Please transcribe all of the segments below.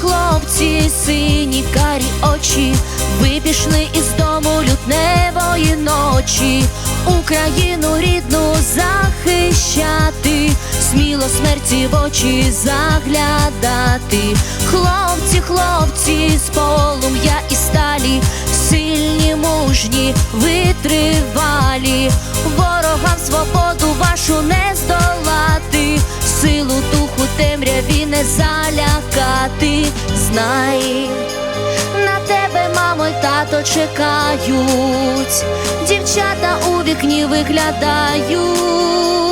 Хлопці, сині карі очі, ви пішли із дому лютневої ночі, Україну рідну захищати, сміло смерті в очі заглядати. Хлопці, хлопці, з полум'я і сталі, сильні, мужні, витривалі, ворогам свободу вашу не здолати, силу духу темряві не залякати. Знай, мамо й тато чекають, дівчата у вікні виглядають.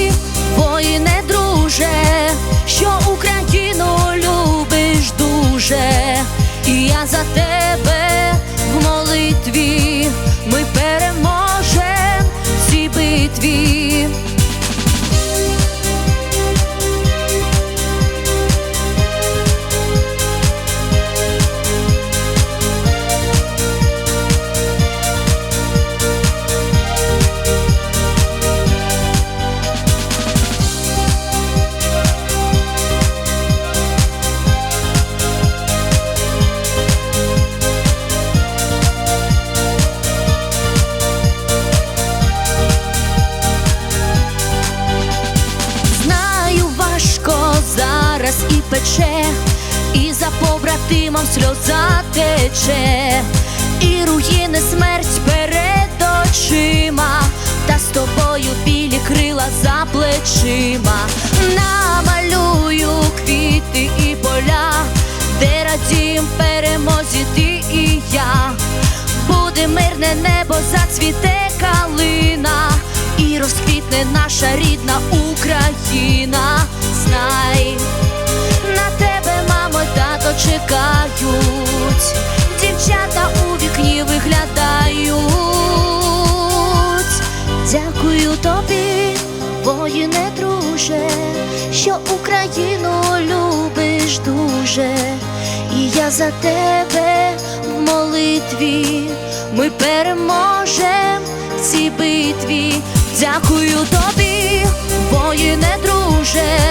битві. І і за побратимом сльоза тече, і руїни смерть перед очима, та з тобою білі крила за плечима. Намалюю квіти і поля, де радім перемозі ти і я. Буде мирне небо, зацвіте калина, і розквітне наша рідна Україна. Чекають, дівчата у вікні виглядають. Дякую тобі, воїне друже, що Україну любиш дуже, і я за тебе в молитві, ми переможем в цій битві. Дякую тобі, воїне друже,